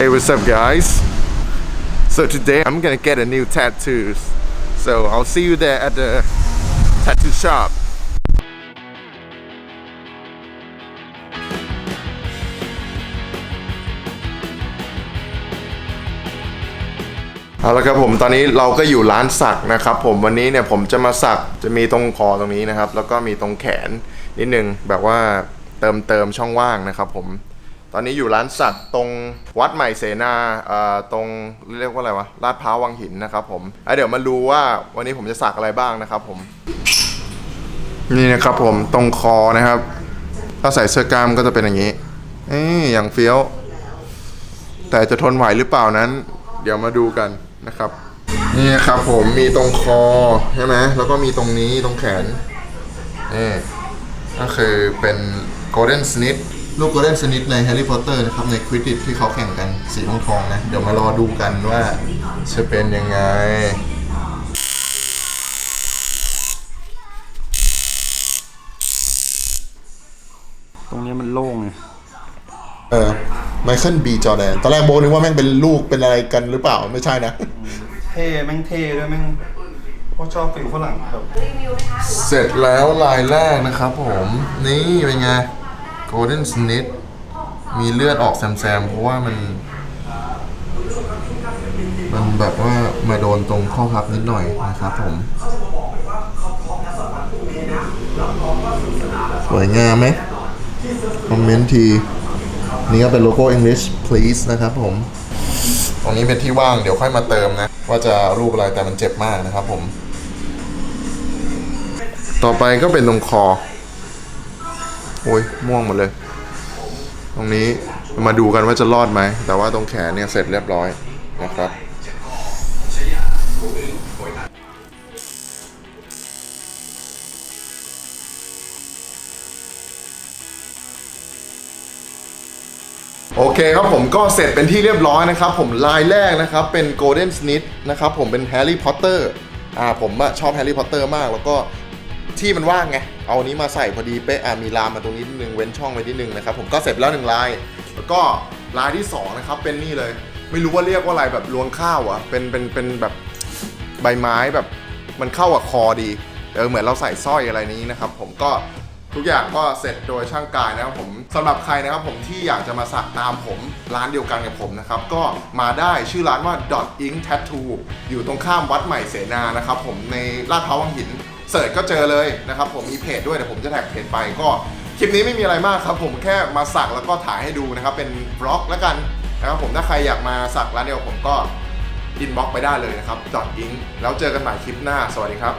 Hey, what's up, guys? So today I'm gonna get a new tattoo. So I'll see you there at the tattoo shop. เอาละครับผมตอนนี้เราก็อยู่ร้านสักนะครับ ผมวันนี้เนี่ยผมจะมาสักจะมีตรงคอตรงนี้นะครับ แล้วก็มีตรงแขนนิดนึงแบบว่าเติมเติมช่องว่างนะครับ ผม ตอนนี้อยู่ร้านสักตรงวัดใหม่เสนาตรงเรียกว่าอะไรวะลาดพร้าววังหินนะครับผมอะเดี๋ยวมาดูว่าวันนี้ผมจะสักอะไรบ้างนะครับผม นี่นะครับผมตรงคอนะครับ ถ้าใส่เสื้อกล้ามก็จะเป็นอย่างนี้เอ้ยอย่างเฟี้ยว แต่จะทนไหวหรือเปล่านั้น เดี๋ยวมาดูกันนะครับ นี่นะครับผมมีตรงคอใช่ไหมแล้วก็มีตรงนี้ตรงแขนนี่ก็คือเป็น Golden Snit ลูก Golden Snit ใน Harry Potter นะครับ ในควิดดิที่เขาแข่งกันสีทองทองๆนะ เดี๋ยวมารอดูกันว่าจะเป็นยังไง ตรงนี้มันโล่งไงเออไมเคิลบีจอแดนตอนแรกโบนึกว่าแม่งเป็นลูกเป็นอะไรกันหรือเปล่าไม่ใช่นะ เท่แม่งเท่ด้วยแม่งโคตรชอบฟิลฝรั่งแบบเสร็จแล้วลายแรกนะครับผม นี่เป็นไง Golden Snit มีเลือดออกแซมๆ เพราะว่ามัน มันแบบว่ามาโดนตรงข้อพับนิดหน่อยนะครับผม สวยงามไหมคอมเมนต์ที นี่ก็เป็นโลโก้ English please นะครับผม ตรงนี้เป็นที่ว่างเดี๋ยวค่อยมาเติมนะ ว่าจะรูปอะไรแต่มันเจ็บมากนะครับผม ต่อไปก็เป็นตรงคอ โอ้ยม่วงหมดเลย ตรงนี้มาดูกันว่าจะรอดไหม แต่ว่าตรงแขนเนี่ยเสร็จเรียบร้อยนะครับโอเคครับผมก็เสร็จเป็นที่เรียบร้อยนะครับ ผมลายแรกนะครับเป็น Golden Snit นะครับผมเป็นแฮร์รี่พอตเตอร์อ่าผมชอบแฮร์รี่พอตเตอร์มากแล้วก็ ที่มันว่างไง เอาอันนี้มาใส่พอดีเป๊ะอ่ามีลามมาตรงนี้นิดนึงเว้นช่องไว้นิดนึงนะครับผมก็เสร็จแล้วหนึ่งลาย แล้วก็ลายที่สองนะครับเป็นนี่เลย ไม่รู้ว่าเรียกว่าอะไรแบบรวงข้าวอะเป็นเป็นเป็นแบบใบไม้แบบมันเข้ากับคอดีเออเหมือนเราใส่สร้อยอะไรนี้นะครับผมก็ทุกอย่างก็เสร็จโดยช่างกายนะครับผมสำหรับใครนะครับผมที่อยากจะมาสักตามผมร้านเดียวกันกับผมนะครับ ก็มาได้ชื่อร้านว่า dot ink tattoo อยู่ตรงข้ามวัดใหม่เสนานะครับผมในลาดพร้าววังหิน เสิร์ชก็เจอเลยนะครับผมมีเพจด้วยเดี๋ยวผมจะแท็กเพจไปก็คลิปนี้ไม่มีอะไรมากครับผมแค่มาสักแล้วก็ถ่ายให้ดูนะครับเป็นบล็อกแล้วกันนะครับผมถ้าใครอยากมาสักร้านเดียวกับผมก็อินบ็อกไปได้เลยนะครับจอดอิงแล้วเจอกันใหม่คลิปหน้าสวัสดีครับ